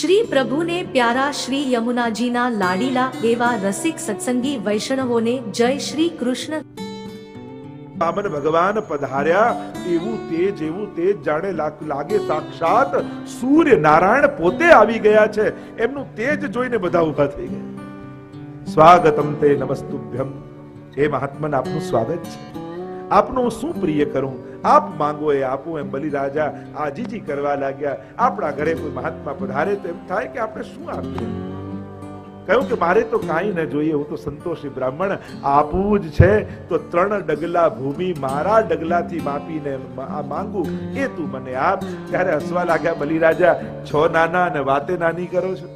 શ્રી પ્રભુને પ્યારા શ્રી યમુનાજીના લાડીલા એવા રસિક સત્સંગી વૈષ્ણવોને જય શ્રી કૃષ્ણ. પામન ભગવાન પધાર્યા, એવું તેજ એવું તેજ જાણે લાગે સાક્ષાત સૂર્ય નારાયણ પોતે આવી ગયા છે. એમનું તેજ જોઈને બધા ઊભા થઈ ગયા. સ્વાગતમ તે નમસ્તુભ્યમ. હે મહાત્મન, આપનું સ્વાગત છે. આપનું શું પ્રિય કરું? આપ માંગો એ આપું એમ બલિરાજા આજીજી કરવા લાગ્યા. આપણા ઘરે કોઈ મહાત્મા પધારે તો એમ થાય કે આપણે શું આપીએ? કહ્યું કે મારે તો કાંઈ ન જોઈએ, હું તો સંતોષી બ્રાહ્મણ. આપવું જ છે, તો ત્રણ ડગલા ભૂમિ મારા ડગલાથી માપીને આ માંગુ એ તું મને આપ? ત્યારે હસવા લાગ્યા બલિરાજા, છો નાના અને વાતે નાની કરો છો.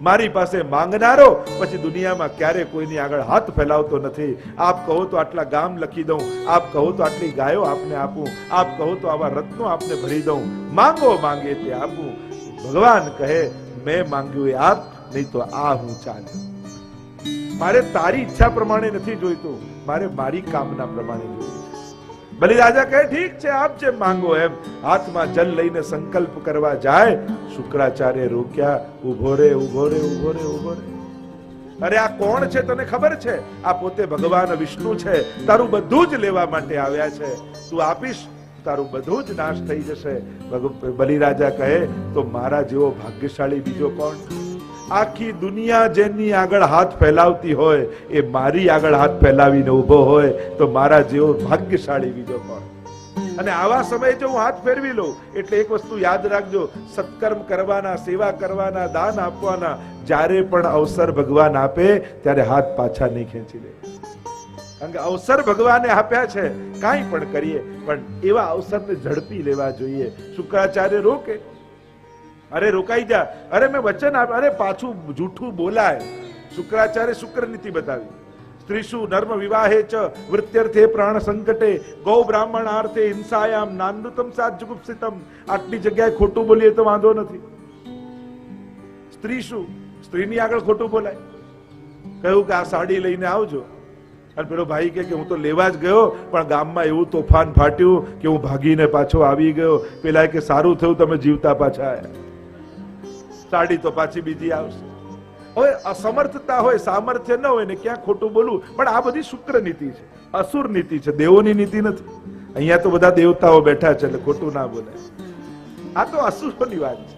મારી પાસે માંગનારો, પછી દુનિયામાં ક્યારે કોઈની આગળ હાથ ફેલાવતો નથી. આપ કહો તો આટલા ગામ લખી દઉં, આપ કહો તો આટલી ગાયો આપને આપું, આપ કહો તો આવા રત્નો આપને ભરી દઉં. માંગો માંગે તે આપું. ભગવાન કહે, મેં માંગ્યું એ આપ, નહીં તો આ હું ચાલ્યો મારે તારી ઈચ્છા પ્રમાણે નથી જોઈતું. મારે મારી કામના પ્રમાણે જોઈએ બલિરાજા કહે, ઠીક છે, આપ જે માંગો એમ. હાથમાં જલ લઈને સંકલ્પ કરવા જાય, શુક્રાચાર્ય રોક્યા, ઊભો રે ઊભો રે ઊભો રે ઊભો રે. અરે, આ કોણ છે તને ખબર છે? આ પોતે ભગવાન વિષ્ણુ છે. તારું બધું જ લેવા માટે આવ્યા છે. તું આપીશ, તારું બધું જ નાશ થઈ જશે. બલિરાજા કહે, તો મારા જેવો ભાગ્યશાળી બીજો કોણ? આખી દુનિયા જેની આગળ હાથ ફેલાવતી હોય, એ મારી આગળ હાથ ફેલાવીને ઊભો હોય, તો મારા જેવો ભાગ્યશાળી બીજો કોણ? અને આવા સમયે જો હું હાથ ફેરવી લઉં, એટલે એક વસ્તુ યાદ રાખજો, સત્કર્મ કરવાના, સેવા કરવાના, દાન આપવાના, જ્યારે પણ અવસર ભગવાન આપે, ત્યારે હાથ પાછા નહીં ખેંચી લે. કારણ કે અવસર ભગવાને આપ્યા છે, કાંઈ પણ કરીએ, પણ એવા અવસરને ઝડપી લેવા જોઈએ. શુક્રાચાર્ય રોકે અરે રોકાઈ જા. અરે મેં વચન અરે પાછું જૂઠું બોલાય. શુક્રાચાર્ય શુક્ર નીતિ બતાવી. સ્ત્રીશુ નર્મ વિવાહે ચ, વૃત્યર્થે પ્રાણ સંકટે. ગૌ બ્રાહ્મણ આર્થે હિંસાયામ, નાનૃતમ સાજુગુપ્સિતમ. આટલી જગ્યાએ ખોટું બોલીએ તો વાંધો નથી. સ્ત્રી શું સ્ત્રીની આગળ ખોટું બોલાય. કહ્યું કે આ સાડી લઈને આવજો. અને પેલો ભાઈ કે હું તો લેવા જ ગયો, પણ ગામમાં એવું તોફાન ફાટ્યું કે હું ભાગીને પાછો આવી ગયો. પેલા કે સારું થયું, તમે જીવતા પાછા આવ્યા સાડી તો પાછી બીજી આવશે. હવે અસમર્થતા હોય, સામર્થ્ય ન હોય ને ક્યાં ખોટું બોલવું? પણ આ બધી શુક્ર નીતિ છે, અસુર નીતિ છે, દેવોની નીતિ નથી. અહીંયા તો બધા દેવતાઓ બેઠા છે એટલે ખોટું ના બોલાય. આ તો અસુરોની વાત છે.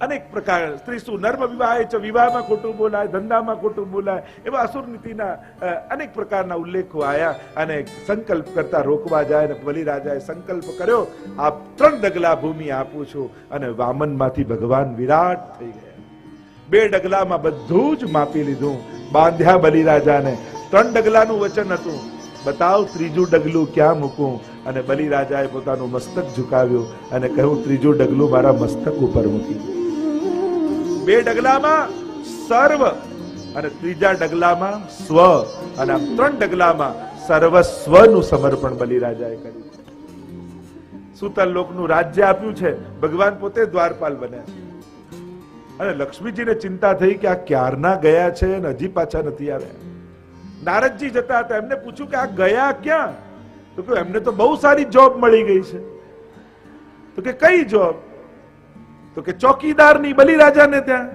અનેક પ્રકાર સ્ત્રી શું નર્મ વિવાહ વિવાહમાં ખોટું બોલાય, ધંધામાં ખોટું બોલાય, એવા અસુર નીતિના અનેક પ્રકારના ઉલ્લેખો આવ્યા અને સંકલ્પ કરતા રોકવા જાય અને બલિરાજાએ સંકલ્પ કર્યો આ ત્રણ ડગલા ભૂમિ આપું છું. અને વામનમાંથી ભગવાન વિરાટ થઈ ગયા. બે ડગલામાં બધું જ માપી લીધું. બાંધ્યા બલિરાજાને. ત્રણ ડગલાનું વચન હતું. બતાવ ત્રીજું ડગલું ક્યાં મૂકું? અને બલિરાજાએ પોતાનું મસ્તક ઝુકાવ્યું અને કહ્યું, ત્રીજું ડગલું મારા મસ્તક ઉપર મૂકી. બે ડગલામાં સર્વ અને ત્રીજા ડગલામાં સ્વ અને ત્રણ ડગલામાં સર્વસ્વનું સમર્પણ બલિરાજાએ કર્યું સુતલ લોકનું રાજ્ય આપ્યું છે. ભગવાન પોતે દ્વારપાલ બન્યા છે. અને લક્ષ્મીજીને ચિંતા થઈ કે આ ક્યારના ગયા છે અને હજી પાછા નથી આવ્યા. નારદજી જતા હતા. એમને પૂછ્યું કે આ ગયા ક્યાં? તો કે એમને તો બહુ સારી જોબ મળી ગઈ છે. તો કે કઈ જોબ તો કે ચોકીદારની બલિરાજાને ત્યાં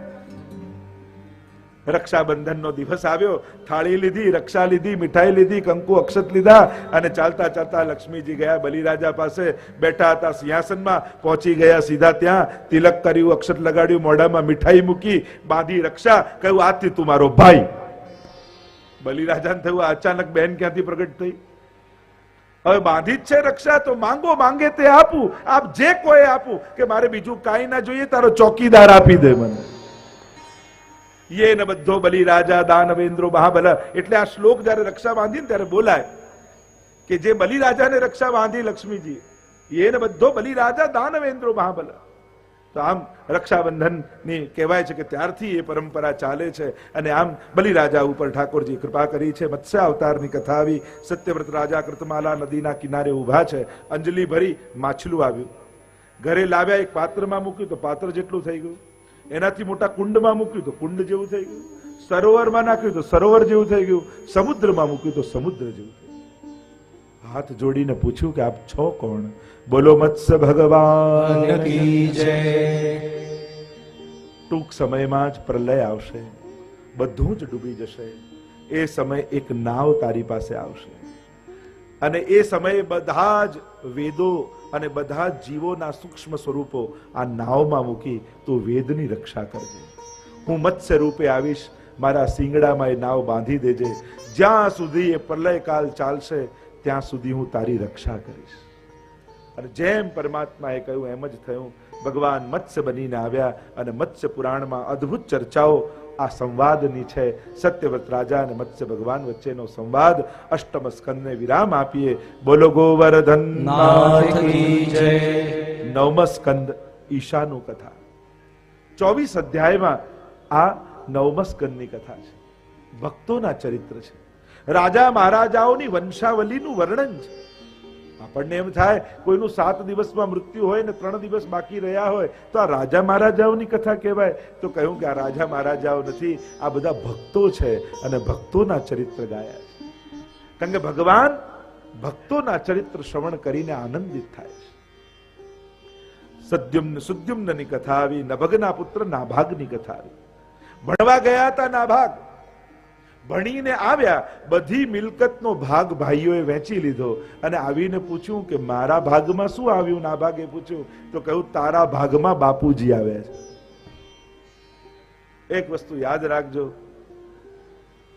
રક્ષાબંધનનો દિવસ આવ્યો. થાળી લીધી, રક્ષા લીધી, મીઠાઈ લીધી, કંકુ અક્ષત લીધા અને ચાલતા ચાલતા લક્ષ્મીજી ગયા બલિરાજા પાસે. બેઠા હતા સિંહાસનમાં, પહોંચી ગયા સીધા ત્યાં. તિલક કર્યું, અક્ષત લગાડ્યું, મોઢામાં મીઠાઈ મૂકી, બાંધી રક્ષા, કહ્યું આજથી તું મારો ભાઈ. બલિરાજાને થયું અચાનક બેન ક્યાંથી પ્રગટ થઈ? હવે બાંધી જ છે રક્ષા, તો માંગો, માંગે તે આપું. આપ જે કોઈ આપું કે મારે બીજું કાંઈ ના જોઈએ, તારો ચોકીદાર આપી દે મને. યે ન બધો બલી રાજા દાનવેન્દ્રો મહાબલ. એટલે આ શ્લોક જ્યારે રક્ષા બાંધી ને ત્યારે બોલાય કે જે બલિ રાજાને રક્ષા બાંધી લક્ષ્મીજી યે ન બધો બલિ રાજા દાનવેન્દ્રો મહાબલ. તો આમ રક્ષાબંધનની કહેવાય છે કે ત્યારથી એ પરંપરા ચાલે છે અને આમ બલિરાજા ઉપર ઠાકોરજી કૃપા કરી છે, મત્સ્ય અવતારની કથા આવી, સત્યવ્રત રાજા કૃતમાલા નદીના કિનારે ઊભા છે, અંજલિ ભરી માછલું આવ્યું. ઘરે લાવ્યા એક પાત્રમાં મૂક્યું તો પાત્ર જેટલું થઈ ગયું. એનાથી મોટા કુંડમાં મૂક્યું તો કુંડ જેવું થઈ ગયું. સરોવરમાં નાખ્યું તો સરોવર જેવું થઈ ગયું. સમુદ્રમાં મૂક્યું તો સમુદ્ર જેવું હાથ જોડીને પૂછ્યું કે આપ છો કોણ? બોલો મત્સ્ય ભગવાન. કી જય. ટૂંક સમયમાં જ પ્રલય આવશે. બધું જ ડૂબી જશે. એ સમય એક નાવ તારી પાસે આવશે. અને એ સમયે બધા જ વેદો અને બધા જ જીવોના સૂક્ષ્મ સ્વરૂપો આ નાવમાં મૂકી તું વેદની રક્ષા કરજે. હું મત્સ્ય રૂપે આવીશ. મારા સિંગડામાં એ નાવ બાંધી દેજે. જ્યાં સુધી એ પ્રલયકાલ ચાલશે ત્યાં સુધી હું તારી રક્ષા કરીશ. અને જેમ પરમાત્માએ કહ્યું એમ જ થયું ભગવાન મત્સ્ય બનીને આવ્યા અને મત્સ્ય પુરાણમાં અદ્ભુત ચર્ચાઓ આ સંવાદની છે સત્યવ્રત રાજા અને મત્સ્ય ભગવાન વચ્ચેનો સંવાદ અષ્ટમ સ્કંદને વિરામ આપીએ. બોલો ગોવર્ધન. નવમ સ્કંદ ઈશાનું કથા. ચોવીસ અધ્યાયમાં આ નવમ સ્કંદની કથા છે. ભક્તોના ચરિત્ર છે. રાજા મહારાજાઓની વંશાવલીનું વર્ણન છે. આપણને એમ થાય, કોઈનું સાત દિવસમાં મૃત્યુ હોય ને ત્રણ દિવસ બાકી રહ્યા હોય, તો આ રાજા મહારાજાઓની કથા કહેવાય. તો કહ્યું કે આ રાજા મહારાજાઓ નથી, આ બધા ભક્તો છે અને ભક્તોના ચરિત્ર ગાયા છે. કારણ કે ભગવાન ભક્તોના ચરિત્ર શ્રવણ કરીને આનંદિત થાય છે. સદ્યુમ્ન સુદ્યુમ્નની કથા આવી, નભગના પુત્ર નાભાગની કથા આવી. ભણવા ગયા હતા નાભાગ. ભણીને આવ્યા, બધી મિલકતનો ભાગ ભાઈઓએ વેચી લીધો. અને આવીને પૂછ્યું કે મારા ભાગમાં શું આવ્યું? નાભાગે પૂછ્યું, તો કહ્યું, તારા ભાગમાં બાપુજી આવ્યા છે. એક વસ્તુ યાદ રાખજો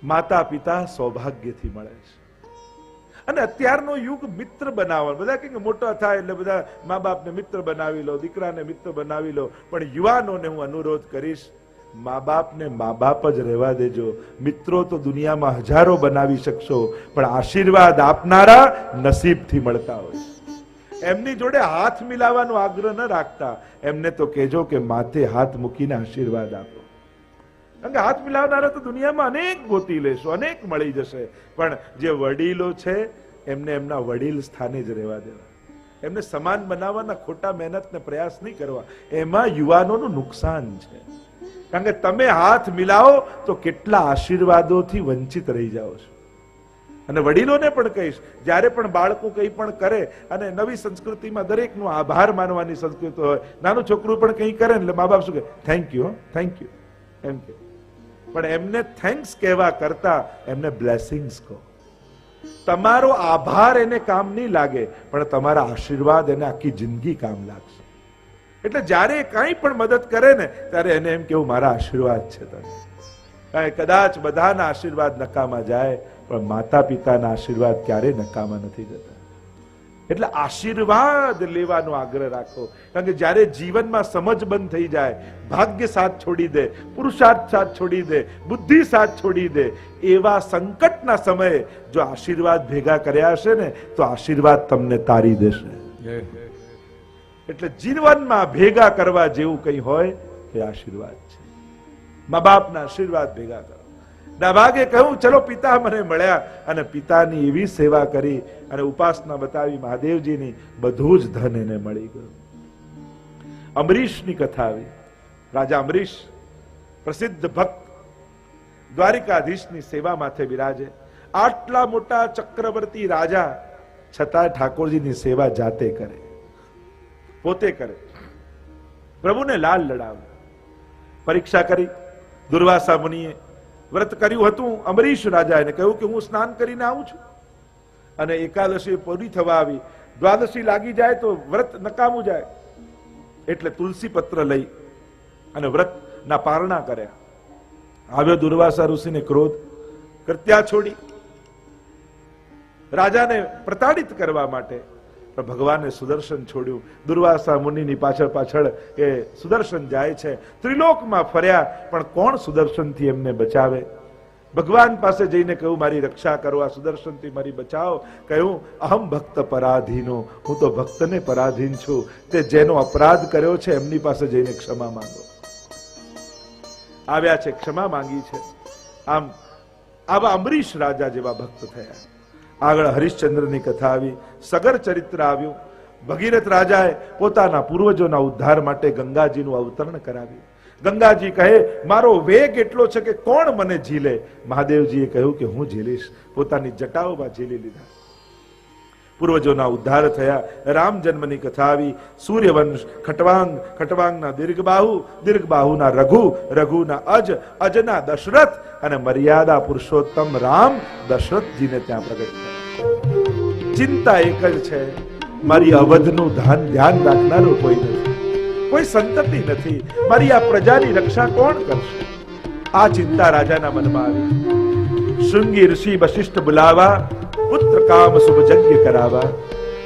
માતા પિતા સૌભાગ્યથી મળે છે. અને અત્યારનો યુગ મિત્ર બનાવવાનો. બધા કે મોટા થાય એટલે બધા મા બાપને મિત્ર બનાવી લો, દીકરાને મિત્ર બનાવી લો, પણ યુવાનોને હું અનુરોધ કરીશ મા બાપને મા બાપ જ રહેવા દેજો. મિત્રો તો દુનિયામાં હજારો બનાવી શકશો, પણ આશીર્વાદ આપનારા નસીબથી મળતા હોય. એમની જોડે હાથ મિલાવવાનો આગ્રહ ન રાખતા. એમને તો કહેજો કે માથે હાથ મૂકીને આશીર્વાદ આપો. કારણ કે હાથ મિલાવનારા તો દુનિયામાં અનેક ગોતી લેશો, અનેક મળી જશે. પણ જે વડીલો છે, એમને એમના વડીલ સ્થાને જ રહેવા દેવા. એમને સમાન બનાવવાના ખોટા મહેનત ને પ્રયાસ નહીં કરવા. એમાં યુવાનોનું નુકસાન છે. કારણ કે તમે હાથ મિલાવો તો કેટલા આશીર્વાદોથી વંચિત રહી જાઓ છો. અને વડીલોને પણ કહીશ, જ્યારે પણ બાળકો કંઈ પણ કરે, અને નવી સંસ્કૃતિમાં દરેકનો આભાર માનવાની સંસ્કૃતિ હોય, નાનું છોકરું પણ કંઈ કરે એટલે મા બાપ શું કહે થેન્ક યુ થેન્ક યુ એમ કે પણ એમને થેન્ક્સ કહેવા કરતા એમને બ્લેસિંગ્સ કહો. તમારો આભાર એને કામ નહીં લાગે, પણ તમારા આશીર્વાદ એને આખી જિંદગી કામ લાગશે. એટલે જ્યારે કાંઈ પણ મદદ કરે ને, ત્યારે એને એમ કેવું મારા આશીર્વાદ છે તને. કદાચ બધાના આશીર્વાદ નકામા જાય, પણ માતા પિતાના આશીર્વાદ ક્યારે નકામા નથી જતા. એટલે આશીર્વાદ લેવાનો આગ્રહ રાખો. કારણ કે જ્યારે જીવનમાં સમજ બંધ થઈ જાય, ભાગ્ય સાથ છોડી દે, પુરુષાર્થ સાથ છોડી દે, બુદ્ધિ સાથ છોડી દે, એવા સંકટના સમયે જો આશીર્વાદ ભેગા કર્યા હશે ને, તો આશીર્વાદ તમને તારી દેશે. એટલે જીવનમાં ભેગા કરવા જેવું કંઈ હોય એ આશીર્વાદ છે. મા બાપના આશીર્વાદ ભેગા કરો. નાભાગે કહ્યું ચલો પિતા મને મળ્યા. અને પિતાની એવી સેવા કરી અને ઉપાસના બતાવી મહાદેવજીની, બધું જ ધન એને મળી ગયું. અમરીશની કથા આવી. રાજા અમરીશ, પ્રસિદ્ધ ભક્ત, દ્વારિકાધીશની સેવા માથે બિરાજે. આટલા મોટા ચક્રવર્તી રાજા છતાં ઠાકોરજીની સેવા જાતે કરે. પોતે કરે. પ્રભુને લાલ લડાવે પરીક્ષા કરી, દુર્વાસા મુનિએ વ્રત કર્યું હતું, અમરીશ રાજાએ કહ્યું કે હું સ્નાન કરીને આવું છું. અને એકાદશી પૂરી થવા આવી. દ્વાદશી લાગી જાય તો વ્રત નકામું જાય. એટલે તુલસી પત્ર લઈ અને વ્રત ના પારણા કર્યા. આવ્યો દુર્વાસા ઋષિને ક્રોધ કૃત્યા છોડી. રાજાને પ્રતાડિત કરવા માટે પણ ભગવાને સુદર્શન છોડ્યું. દુર્વાસા મુનિની પાછળ પાછળ એ સુદર્શન જાય છે. ત્રિલોકમાં ફર્યા, પણ કોણ સુદર્શનથી એમને બચાવે? ભગવાન પાસે જઈને કહ્યું, મારી રક્ષા કરો, આ સુદર્શનથી મારી બચાવો. કહ્યું, અહમ ભક્ત પરાધીનો, હું તો ભક્તને પરાધીન છું. તે જેનો અપરાધ કર્યો છે, એમની પાસે જઈને ક્ષમા માંગો. આવ્યા છે, ક્ષમા માંગી છે. આમ, આવા અમરીશ રાજા જેવા ભક્ત થયા. આગળ હરિશ્ચંદ્રની કથા આવી, સગર ચરિત્ર આવ્યું. ભગીરથ રાજાએ પોતાના પૂર્વજોના ઉદ્ધાર માટે ગંગાજીનું અવતરણ કરાવ્યું. ગંગાજી કહે, મારો વેગ એટલો છે કે કોણ મને ઝીલે? મહાદેવજીએ કહ્યું કે, હું ઝીલીશ. પોતાની જટાઓમાં ઝીલી લીધા. પૂર્વજોના ઉદ્ધાર થયા. રામ જન્મની કથા આવી. સૂર્યવંશ ખટવાંગ, ખટવાંગના દીર્ઘબાહુ, દીર્ઘબાહુના રઘુ, રઘુના અજ, અજના દશરથ અને મર્યાદા પુરુષોત્તમ રામ દશરથજીને ત્યાં પ્રગટ ચિંતા એક જ છે. મારી અવધનું ધ્યાન ધ્યાન રાખનારું કોઈ નથી. કોઈ સંતતિ નથી. મારી આ પ્રજાની રક્ષા કોણ કરશે? આ ચિંતા રાજાના મનમાં આવી. શૃંગી ઋષિ વશિષ્ઠ બોલાવા પુત્ર કામ શુભ જગ્ય કરાવા.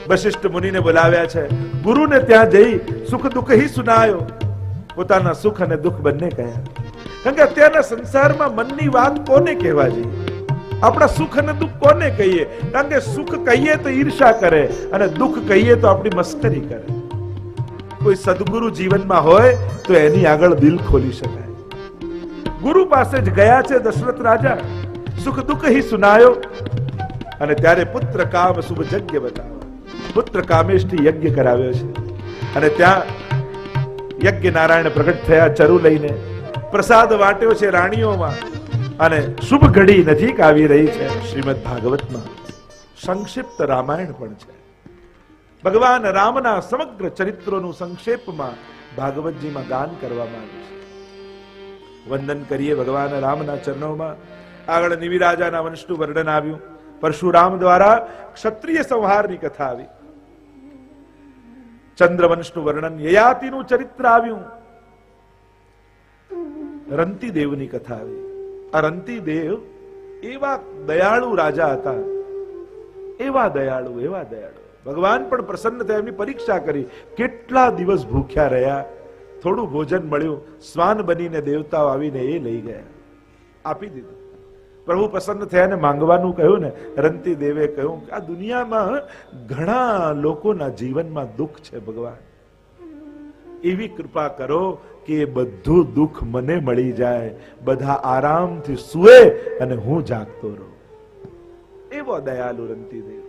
વશિષ્ઠ મુનિને બોલાવ્યા છે, ગુરુને ત્યાં જઈ સુખ દુઃખ હિ સુનાયો. પોતાના સુખ અને દુઃખ બંને કહ્યા. કારણ કે અત્યારના સંસારમાં મનની વાત કોને કહેવા જોઈએ આપણા સુખ અને દુઃખ કોને કહીએ? કારણ કે સુખ કહીએ તો ઈર્ષા કરે અને દુઃખ કહીએ તો આપણી મસ્કરી કરે. કોઈ સદગુરુ જીવનમાં હોય તો એની આગળ દિલ ખોલી શકાય. ગુરુ પાસે જ ગયા છે દશરથ રાજા. સુખ દુઃખ હી સુનાયો. અને ત્યારે પુત્ર કામ શુભ યજ્ઞ બતાવો પુત્ર કામેશથી યજ્ઞ કરાવ્યો છે. અને ત્યાં યજ્ઞ નારાયણ પ્રગટ થયા ચરુ લઈને. પ્રસાદ વાટ્યો છે રાણીઓમાં. અને શુભ ઘડી નજીક આવી રહી છે. શ્રીમદ ભાગવતમાં. સંક્ષિપ્ત રામાયણ પણ છે. ભગવાન રામના સમગ્ર ચરિત્રોનું સંક્ષેપમાં ભાગવતજીમાં ગાન કરવામાં આવ્યું છે. વંદન કરીએ ભગવાન રામના ચરણોમાં. આગળ નિવિરાજાના વંશનું વર્ણન આવ્યું. પરશુરામ દ્વારા ક્ષત્રિય સંહારની કથા આવી. ચંદ્રવંશનું વર્ણન યયાતિનું ચરિત્ર આવ્યું. રંતી દેવની કથા આવી. આ રંતી દેવ એવા દયાળુ રાજા હતા. એવા દયાળુ એવા દયાળુ. ભગવાન પણ પ્રસન્ન થયા, એમની પરીક્ષા કરી. કેટલા દિવસ ભૂખ્યા રહ્યા. થોડું ભોજન મળ્યું. શ્વાન બનીને દેવતાઓ આવીને એ લઈ ગયા. આપી દીધું. પ્રભુ પ્રસન્ન થયા ને માંગવાનું કહ્યું ને, રંતી દેવે કહ્યું કે આ દુનિયામાં ઘણા લોકોના જીવનમાં દુઃખ છે ભગવાન. એવી કૃપા કરો કે બધું દુઃખ મને મળી જાય, બધા આરામથી સુએ અને હું જાગતો રહું. એવો દયાલુ રંતી દેવ.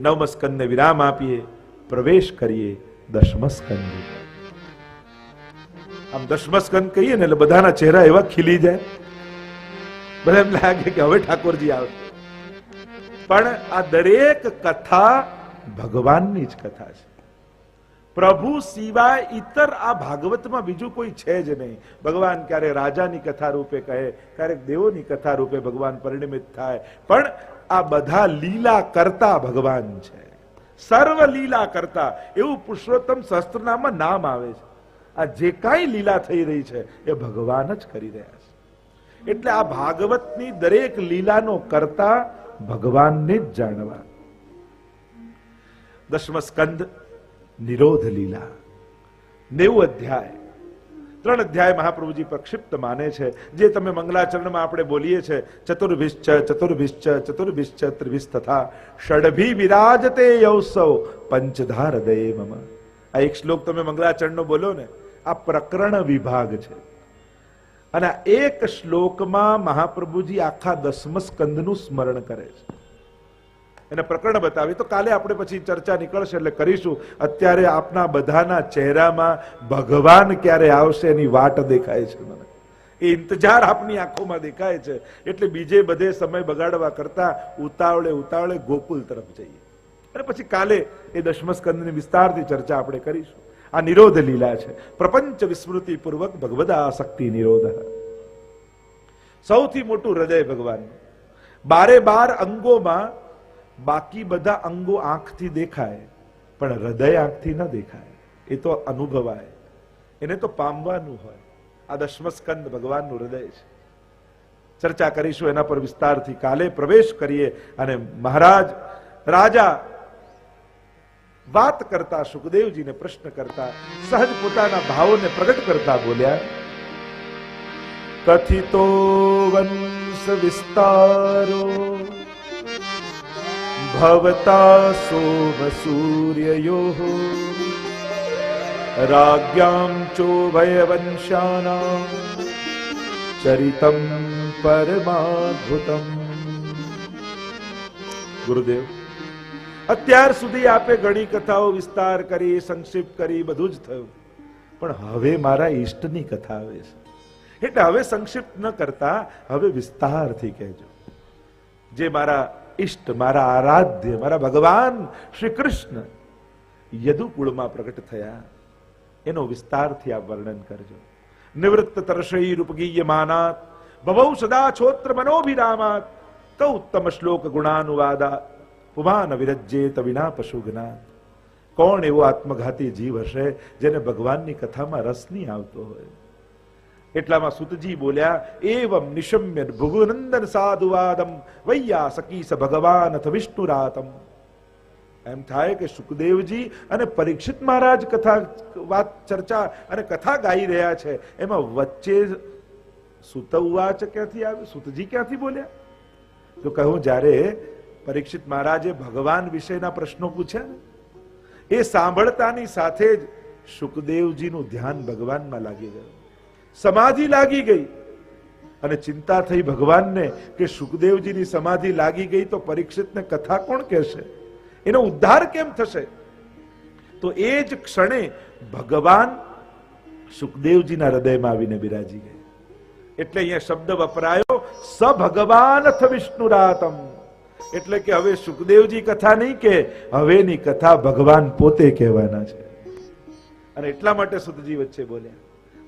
નવમ સ્કંદને વિરામ આપીએ, પ્રવેશ કરીએ દશમ આમ દશમ કહીએ ને એટલે બધાના ચહેરા એવા ખીલી જાય. બધા એમ લાગે કે હવે ઠાકોરજી આવશે પણ આ દરેક કથા ભગવાનની જ કથા છે. પ્રભુ સિવાય ઇતર આ ભાગવતમાં બીજું કોઈ છે જ નહીં. ભગવાન ક્યારે રાજાની કથા રૂપે કહે, ક્યારેક દેવોની કથા રૂપે ભગવાન પરિણમિત થાય. પણ આ બધા લીલા કરતા ભગવાન છે. સર્વ લીલા કરતા. એવું પુરુષોત્તમ સહસ્ત્રનામાં નામ આવે છે. આ જે કાંઈ લીલા થઈ રહી છે, એ ભગવાન જ કરી રહ્યા છે. એટલે આ ભાગવતની દરેક લીલાનો કરતા ભગવાનને જ જાણવા. દસમ સ્કંદ નિરોધ લીલા. નેવું અધ્યાય. ત્રણ અધ્યાય મહાપ્રભુજી પ્રક્ષિપ્ત માને છે. જે તમે મંગલાચરણમાં આપણે બોલીએ છે, ચતુર્ભિશ્ચ ચતુર્ભિશ્ચ ચતુર્ભિશ્ચ ત્રિભિશ તથા ષડભી વિરાજતે યૌસવ પંચધાર દયે મમ. આ એક શ્લોક તમે મંગલાચરણનો બોલો ને, આ પ્રકરણ વિભાગ છે. અને એક શ્લોકમાં મહાપ્રભુજી આખા દસમ સ્કંદનું સ્મરણ કરે છે. એને પ્રકરણ બતાવી તો કાલે આપણે પછી ચર્ચા નીકળશે એટલે કરીશું. અત્યારે આપના બધાના ચહેરામાં ભગવાન ક્યારે આવશે એની વાટ દેખાય છે મને. એ ઇંતજાર આપની આંખોમાં દેખાય છે. એટલે બીજે બધે સમય બગાડવા કરતા ઉતાવળે ઉતાવળે ગોકુલ તરફ જઈએ. અને પછી કાલે એ દશમસ્કંદની વિસ્તારથી ચર્ચા આપણે કરીશું. આ નિરોધ લીલા છે. પ્રપંચ વિસ્મૃતિ પૂર્વક ભગવદા શક્તિ નિરોધ. સૌથી મોટું હૃદય ભગવાનનું. બારે બાર અંગોમાં બાકી બધા અંગો આંખથી દેખાય, પણ હૃદય આંખથી ન દેખાય. એ તો અનુભવાય. એને તો પામવાનું હોય. આ દશમસ્કંદ ભગવાનનું હૃદય છે. ચર્ચા કરીશું એના પર વિસ્તારથી. કાલે પ્રવેશ કરીએ અને મહારાજ રાજા વાત કરતા સુખદેવજીને પ્રશ્ન કરતા સહજ પોતાના ભાવોને પ્રગટ કરતા બોલ્યા, કથિતો વંશ વિસ્તારો, ભવતા સોમ સૂર્યયો, રાજ્યામ ચોભયવંશાનામ ચરિતમ પરમાદ્ભુતમ. ગુરુદેવ અત્યાર સુધી આપે ઘણી કથાઓ વિસ્તાર કરી, સંક્ષિપ્ત કરી, બધું જ થયું. પણ હવે મારા ઈષ્ટની કથા આવે છે. એટલે હવે સંક્ષિપ્ત ન કરતા, હવે વિસ્તારથી કહેજો. જે મારા ઈષ્ટ, મારા આરાધ્ય, મારા ભગવાન શ્રી કૃષ્ણ યદુકુળમાં પ્રગટ થયા, એનો વિસ્તારથી આપ વર્ણન કરજો. નિવૃત્ત તરશૈર ઉપગીયમાનાત ભવૌ સદા છોત્ર મનોભિરામાત તો ઉત્તમ શ્લોક ગુણાનુવાદા પુમાન વિરજ્યેત વિના પશુઘ્નાત કોણ એવો આત્મઘાતી જીવ હશે જેને ભગવાનની કથામાં રસ નહીં આવતો હોય એટલામાં સુતજી બોલ્યા, એવમ નિશમ્ય ભૃગુનંદન સાધુવાદમ વૈયા સકીસ ભગવાન અથ વિષ્ણુરાતમ. એમ થાય કે સુખદેવજી અને પરીક્ષિત મહારાજ કથા વાત ચર્ચા અને કથા ગાઈ રહ્યા છે. એમાં વચ્ચે સુતવાચ ક્યાંથી આવ્યું સુતજી ક્યાંથી બોલ્યા? તો કહું જ્યારે પરીક્ષિત મહારાજે ભગવાન વિશેના પ્રશ્નો પૂછ્યા ને? એ સાંભળતાની સાથે જ સુખદેવજીનું ધ્યાન ભગવાનમાં લાગી ગયું. સમાધિ લાગી ગઈ. અને ચિંતા થઈ ભગવાનને કે સુખદેવજીની સમાધિ લાગી ગઈ તો પરીક્ષિતને કથા કોણ કહેશે? એનો ઉદ્ધાર કેમ થશે? તો એ જ ક્ષણે ભગવાન સુખદેવજીના હૃદયમાં આવીને બિરાજી ગયા એટલે અહીંયા શબ્દ વપરાયો, સ ભગવાન વિષ્ણુરાતમ. એટલે કે હવે સુખદેવજી કથા નહીં કે હવેની કથા ભગવાન પોતે કહેવાના છે. અને એટલા માટે સુતજી વચ્ચે બોલ્યા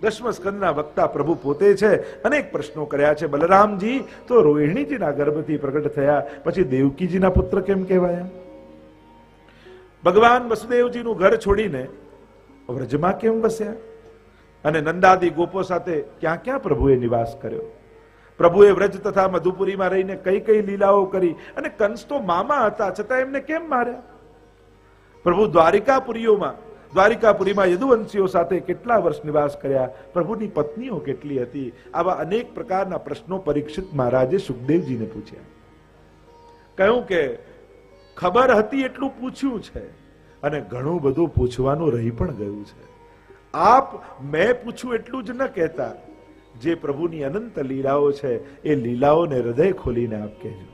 દસમ સ્કંદના વક્તા પ્રભુ પોતે છે, અનેક પ્રશ્નો કર્યા છે. બલરામજી, તો રોહિણીજીના ગર્ભથી પ્રગટ થયા, પછી દેવકીજીના પુત્ર કેમ કહેવાયા? ભગવાન વસુદેવજીનું ઘર છોડીને વ્રજમાં કેમ વસ્યા? અને નંદાદી ગોપો સાથે ક્યાં ક્યાં પ્રભુએ નિવાસ કર્યો? પ્રભુએ વ્રજ તથા મધુપુરીમાં રહીને કઈ કઈ લીલાઓ કરી અને કંસ તો મામા હતા, છતાં એમને કેમ માર્યા? પ્રભુ દ્વારિકાપુરીઓમાં, દ્વારિકાપુરીમાં યદુવંશીઓ સાથે કેટલા વર્ષ નિવાસ કર્યા? પ્રભુની પત્નીઓ કેટલી હતી? આવા અનેક પ્રકારના પ્રશ્નો પરીક્ષિત મહારાજે સુખદેવજીને પૂછ્યા. કહ્યું કે, ખબર હતી એટલું પૂછ્યું છે અને ઘણું બધું પૂછવાનું રહી પણ ગયું છે. આપ મેં પૂછ્યું એટલું જ ન કહેતા. જે પ્રભુની અનંત લીલાઓ છે એ લીલાઓને હૃદય ખોલીને આપ કહેજો.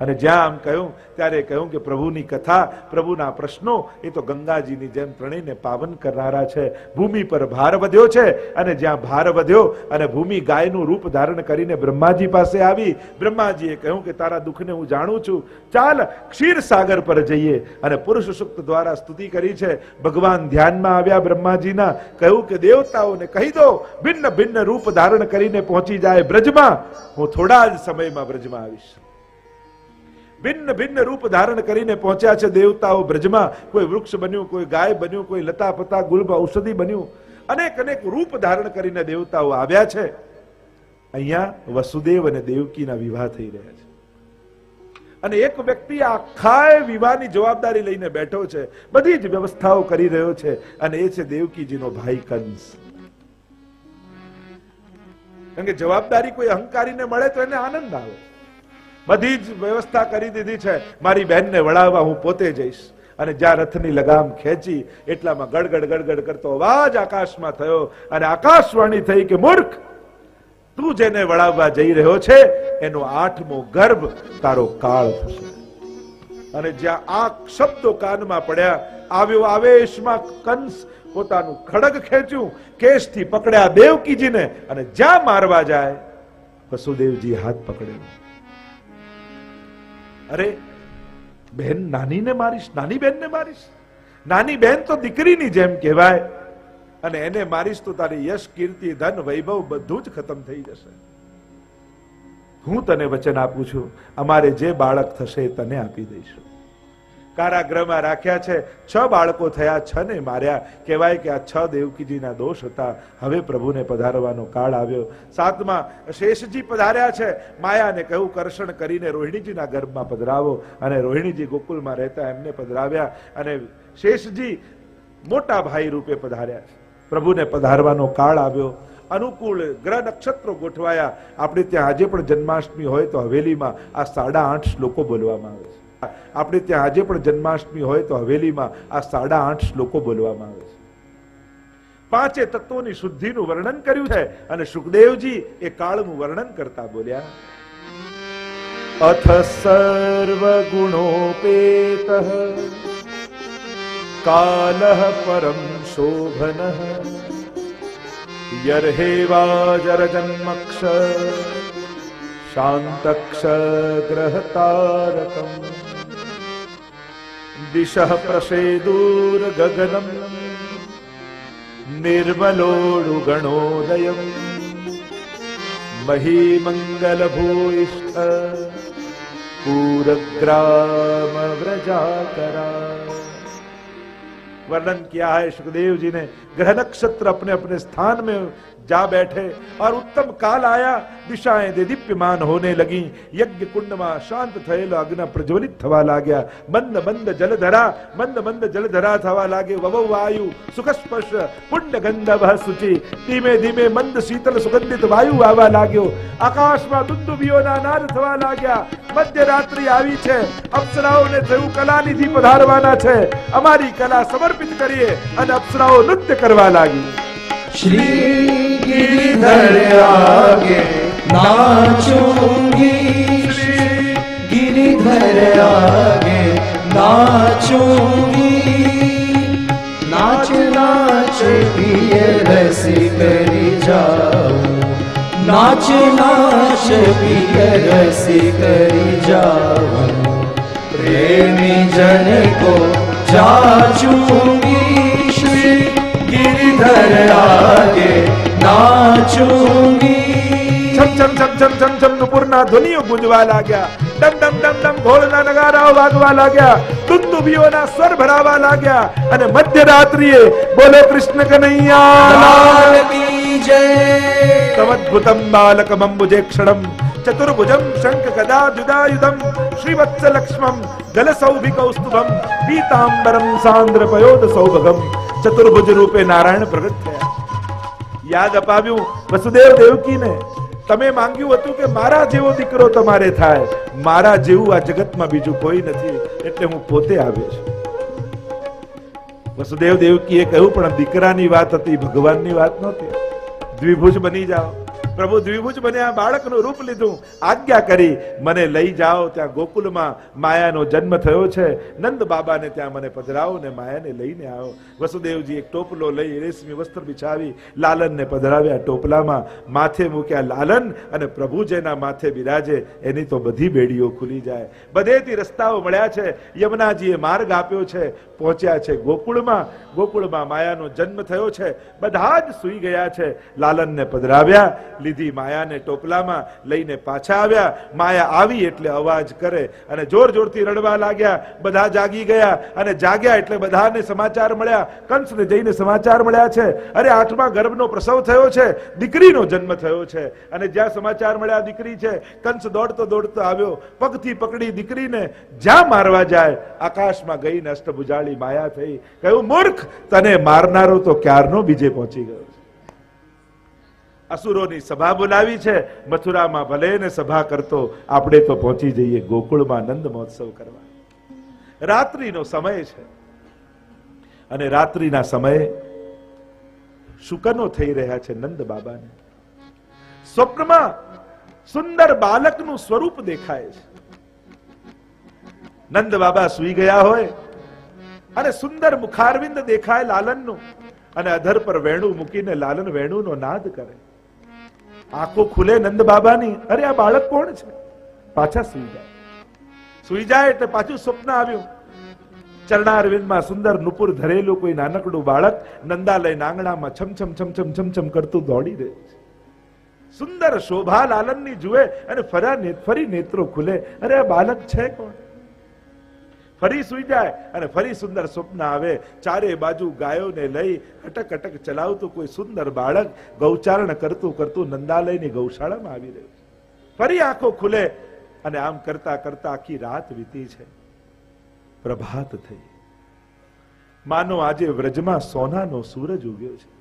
અને જ્યાં આમ કહ્યું, ત્યારે કહ્યું કે પ્રભુની કથા, પ્રભુના પ્રશ્નો, એ તો ગંગાજીની જેમ પ્રણીને પાવન કરનારા છે. ભૂમિ પર ભાર વધ્યો છે અને જ્યાં ભાર વધ્યો અને ભૂમિ ગાયનું રૂપ ધારણ કરીને બ્રહ્માજી પાસે આવી, બ્રહ્માજીએ કહ્યું કે તારા દુઃખને હું જાણું છું. ચાલ ક્ષીર સાગર પર જઈએ. અને પુરુષ સુક્ત દ્વારા સ્તુતિ કરી છે. ભગવાન ધ્યાનમાં આવ્યા બ્રહ્માજીના, કહ્યું કે દેવતાઓને કહી દો, ભિન્ન ભિન્ન રૂપ ધારણ કરીને પહોંચી જાય બ્રજમાં. હું થોડા જ સમયમાં બ્રજમાં આવીશ. ભિન્ન ભિન્ન રૂપ ધારણ કરીને પહોંચ્યા છે દેવતાઓ બ્રજમાં. કોઈ વૃક્ષ બન્યું, કોઈ ગાય બન્યું, કોઈ લતા પતા, ગુલ્બ ઔષધિ બન્યું. અનેક અનેક રૂપ ધારણ કરીને દેવતાઓ આવ્યા છે. અહીંયા વસુદેવ અને દેવકીના વિવાહ થઈ રહ્યા છે. અને એક વ્યક્તિ આખા વિવાહની જવાબદારી લઈને બેઠો છે. બધી જ વ્યવસ્થાઓ કરી રહ્યો છે અને એ છે દેવકીજીનો ભાઈ કંસ. કારણ કે જવાબદારી કોઈ અહંકારીને મળે તો એને આનંદ આવે. બધી જ વ્યવસ્થા કરી દીધી છે. મારી બહેનને વળાવવા હું પોતે જઈશ. અને જ્યાં રથની લગામ ખેંચી એટલામાં ગડગડ ગડગડ કરતો અવાજ આકાશમાં થયો અને આકાશવાણી થઈ કે, મૂર્ખ, તું જેને વળાવવા જઈ રહ્યો છે, એનો આઠમો ગર્ભ તારો કાળ થશે. અને જ્યાં આ શબ્દો કાનમાં પડ્યા, આવ્યો આવેશમાં કંસ પોતાનું ખડગ ખેંચ્યું, કેશથી પકડ્યા દેવકીજીને અને જ્યાં મારવા જાય, વસુદેવજી હાથ પકડ્યો. અરે બહેન નાનીને મારીશ, નાની બહેનને મારીશ. નાની બહેન તો દીકરીની જેમ કહેવાય. અને એને મારીશ તો તારી યશ, કીર્તિ, ધન, વૈભવ બધું જ ખતમ થઈ જશે. હું તને વચન આપું છું. અમારે જે બાળક થશે તને આપી દઈશું. કારાગૃહમાં રાખ્યા છે. છ બાળકો થયા, છ ને માર્યા. કહેવાય કે આ છ દેવકીજીના દોષ હતા. હવે પ્રભુને પધારવાનો કાળ આવ્યો. સાતમા, શેષજી પધાર્યા છે. માયાને કહ્યું કરશણ કરીને રોહિણીજીના ગર્ભમાં પધરાવો. અને રોહિણીજી ગોકુલમાં રહેતા એમને પધરાવ્યા અને શેષજી મોટા ભાઈ રૂપે પધાર્યા. છે પ્રભુને પધારવાનો કાળ આવ્યો. અનુકૂળ ગ્રહ નક્ષત્રો ગોઠવાયા. આપણે ત્યાં આજે પણ જન્માષ્ટમી હોય તો હવેલીમાં આ સાડા આઠ શ્લોકો બોલવામાં આવે છે. આપણે ત્યાં આજે પણ જન્માષ્ટમી હોય તો હવેલીમાં આ સાડા આઠ શ્લોકો બોલવામાં આવે છે. પાંચે તત્વોની શુદ્ધિનું વર્ણન કર્યું છે અને સુખદેવજી એ કાળનું વર્ણન કરતા બોલ્યા. અથ સર્વ ગુણોપેત કાલ પરમ શોભન યર્હેવાજર જન્મક્ષ શાંતક્ષગ્રહતારકમ दिशः प्रसेदूर्गगनम् निर्मलोडुगणोदयम् महीमङ्गलभूयिष्ठ पूरग्रामव्रजाकरा वर्णन किया है सुखदेव जी ने ग्रह नक्षत्र अपने अपने स्थान में जा बैठे और उत्तम काल आया दिशाएं दे दीप्यमान होने लगी यज्ञ कुंड में शांत થયેલો અગ્ન પ્રજ્વલિત થવા લાગ્યા મંદ મંદ જલધરા મંદ મંદ જલધરા થવા લાગે વવ વાયુ સુખ સ્પર્શ પુણ્ય ગંધવ શુચિ ધીમે ધીમે મંદ શીતળ સુગંધિત વાયુ આવવા લાગ્યો આકાશમાં દુંદુભીઓના નાદ થવા લાગ્યા મધ્યરાત્રિ આવી છે અપ્સરાઓને થયું કલાનિધિ પધારવાના છે અમારી કલા સમર્પિત કરીએ અને અપ્સરાઓ નૃત્ય કરવા લાગી શ્રી ગિરિધર આગે નાચુંગી શ્રી ગિરિધર આગે નાચુંગી નાચ નાચ પિય રસિક જાઉં. નાચ નાચ પિય રસિક જાઉં. પ્રેમી જન કો જાચુંગી गिरिधर आगे नाचूंगी છમ છમ છમ છમ છમ છમ નુપુરના ધ્વનિઓ ગુંજવા લાગ્યા ડમ ડમ ડમ ડમ ઢોલના નગારાઓ વાગવા લાગ્યા દુંદુભીઓના સ્વર ભરાવા લાગ્યા અને મધ્યરાત્રિએ બોલો કૃષ્ણ કનૈયા लाल की जय તમદ્ભુતમ બાલકમંબુજે ક્ષણમ ચતુર્ભુજમ શંખ ગદા જુદાયુધમ શ્રીવત્સ લક્ષ્મમ ગલસૌભિકૌસ્તુભમ પીતાંબરમ સાંદ્ર પયોદ સૌભગમ ચતુર્ભુજ રૂપે નારાયણ પ્રગટ થયા. યાદ અપાવ્યું વસુદેવ દેવકીને? તમે માંગ્યું હતું કે મારા જેવો દીકરો તમારે થાય. મારા જેવું આ જગતમાં બીજું કોઈ નથી, એટલે હું પોતે આવ્યો છું. વસુદેવ દેવકીએ કહ્યું, પણ દીકરાની વાત હતી, ભગવાનની વાત નહોતી. દ્વિભુજ બની જાઓ. પ્રભુ દ્વિભુજ બન્યા બાળકનું રૂપ લીધું, આજ્ઞા કરી, મને લઈ જાઓ ત્યાં ગોકુલમાં, માયાનો જન્મ થયો છે, નંદ બાબાને ત્યાં મને પધરાવો ને માયાને લઈને આવો. વસુદેવજી એક ટોપલો લઈ રેશમી વસ્ત્ર બિછાવી, લાલનને પધરાવ્યા ટોપલામાં, માથે મૂક્યા લાલન અને પ્રભુ જેના માથે બિરાજે, એની તો બધી બેડીઓ ખુલી જાય. બધેથી રસ્તાઓ મળ્યા છે, યમુનાજીએ માર્ગ આપ્યો છે, પહોંચ્યા છે ગોકુળમાં. ગોકુળમાં માયાનો જન્મ થયો છે, બધા જ સૂઈ ગયા છે, લાલનને પધરાવ્યા લીધી માયાને ટોપલામાં લઈને પાછા આવ્યા. માયા આવી એટલે અવાજ કરે અને જોર જોરથી રડવા લાગ્યા. બધા જાગી ગયા અને જાગ્યા એટલે બધાને સમાચાર મળ્યા. કંસને જઈને સમાચાર મળ્યા છે. અરે, આઠમા ગર્ભનો પ્રસવ થયો છે. દીકરીનો જન્મ થયો છે. અને જ્યાં સમાચાર મળ્યા દીકરી છે, કંસ દોડતો દોડતો આવ્યો. પગથી પકડી દીકરીને જ્યાં મારવા જાય, આકાશમાં ગઈને અષ્ટભુજાળી માયા થઈ. કહ્યું, મૂર્ખ, તને મારનારો તો ક્યારનો બીજે પહોંચી ગયો અસુરોની સભા બોલાવી છે. મથુરામાં ભલે ને સભા કરતો, આપણે તો પહોંચી જઈએ ગોકુળમાં નંદ મહોત્સવ કરવા. રાત્રિનો સમય છે. અને રાત્રિના સમયે શુકનો થઈ રહ્યા છે નંદ બાબાને. સ્વપ્નમાં સુંદર બાલકનું સ્વરૂપ દેખાય છે. નંદ બાબા સુઈ ગયા હોય અને સુંદર મુખારવિંદ દેખાય લાલનનું અને અધર પર વેણુ મૂકીને લાલન વેણુનો નાદ કરે. આંખો ખુલે નંદ બાબાની. અરે, આ બાળક કોણ છે? પાછા સુઈ જાય. સુઈ જાય એટલે પાછું સ્વપ્ન આવ્યું. ચરણારવિંદમાં સુંદર નુપુર ધરેલું કોઈ નાનકડું બાળક નંદાલય નાંગણામાં છમછમ છમ છમ છમ છમ છમ કરતું દોડી રહ્યું છે. સુંદર શોભા લાલનની જુએ અને ફરા ફરી નેત્રો ખુલે. અરે, આ બાળક છે કોણ? ફરી સુઈ જાય અને ફરી સુંદર સ્વપ્ન આવે. ચારે બાજુ ગાયોને લઈ અટક અટક ચલાવતું કોઈ સુંદર બાળક ગૌચારણ કરતું કરતું નંદાલયની ગૌશાળામાં આવી રહ્યું છે. ફરી આંખો ખુલે અને આમ કરતા કરતા આખી રાત વીતી છે. પ્રભાત થઈ. માનો આજે વ્રજમાં સોનાનો સૂરજ ઉગ્યો છે.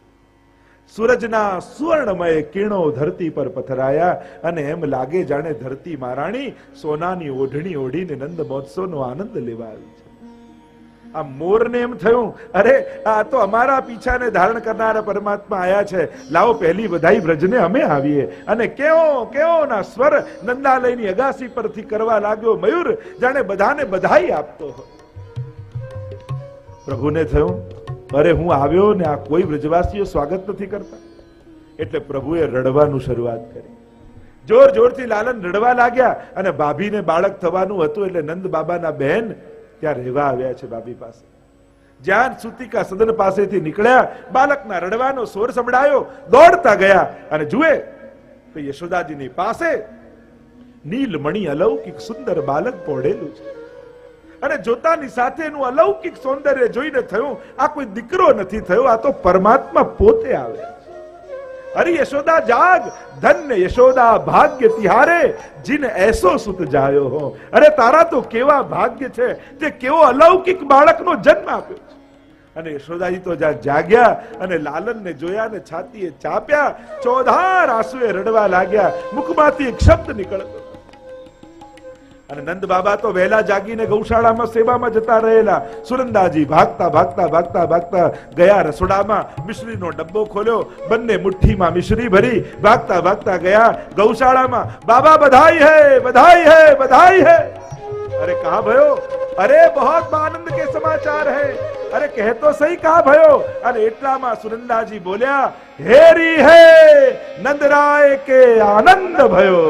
સૂરજના સુવર્ણમય કિરણો ધરતી પર પથરાયા અને એમ લાગે જાણે ધરતી મહારાણી સોનાની ઓઢણી ઓઢીને નંદ મહોત્સવનો આનંદ લેવા આવી છે. આ મોરને એમ થયું, અરે, આ તો અમારા પીછાને ધારણ કરનારા પરમાત્મા આયા છે. લાવો, પહેલી બધાઈ વ્રજને અમે આવીએ. અને કેવો કેવો ના સ્વર નંદાલયની અગાસી પરથી કરવા લાગ્યો મયુર, જાણે બધાને બધાઈ આપતો પ્રભુને થયું અરે હું આવ્યો ને આ કોઈ વ્રજવાસીઓ સ્વાગત નથી કરતા. એટલે પ્રભુએ રડવાનું શરૂઆત કરી. જોર જોરથી લાલન રડવા લાગ્યા અને ભાભીને બાળક થવાનું હતું એટલે નંદ બાબાના બહેન ત્યાં રહેવા આવ્યા છે ભાભી પાસે. જ્યાં સુતિકા સદન પાસેથી નીકળ્યા, બાળકના રડવાનો સોર સંભળાયો, દોડતા ગયા અને જુએ તો યશોદાજીની પાસે નીલમણી અલૌકિક સુંદર બાલક પોઢેલું છે. અને જોતાની સાથે એનું અલૌકિક સૌંદર્ય જોઈને થયું, આ કોઈ દીકરો નથી થયો, આ તો પરમાત્મા પોતે આવે. અરે યશોદા, જાગ! ધન્ય યશોદા, ભાગ્ય તિહારે, જીન એસો સુત જાયો હો. અરે તારા તો કેવા ભાગ્ય છે, તે કેવો અલૌકિક બાળકનો જન્મ આપ્યો છે. અને યશોદાજી તો જાગ્યા અને લાલનને જોયા ને છાતીએ ચાપ્યા, ચોધાર આંસુએ રડવા લાગ્યા, મુખમાંથી એક શબ્દ નીકળતો. અને નંદ બાબા તો વહેલા જાગીને ગૌશાળામાં સેવામાં જતા રહેલા. સુરંદાજી ભાગતા ભાગતા ભાગતા ભાગતા ગયા રસોડામાં. મિશ્રીનો ડબ્બો ખોલ્યો. બંને મુઠ્ઠીમાં મિશ્રી ભરી ભાગતા ભાગતા ગયા ગૌશાળામાં. બાબા બધાઈ હે બધાઈ હે બધાઈ હે. અરે કહા ભયો? અરે બહોત આનંદ કે સમાચાર હે. અરે કહે તો સહી કહા ભયો? અને એટલામાં સુરંદાજી બોલ્યા હેરી હે નંદરાય કે આનંદ ભયો?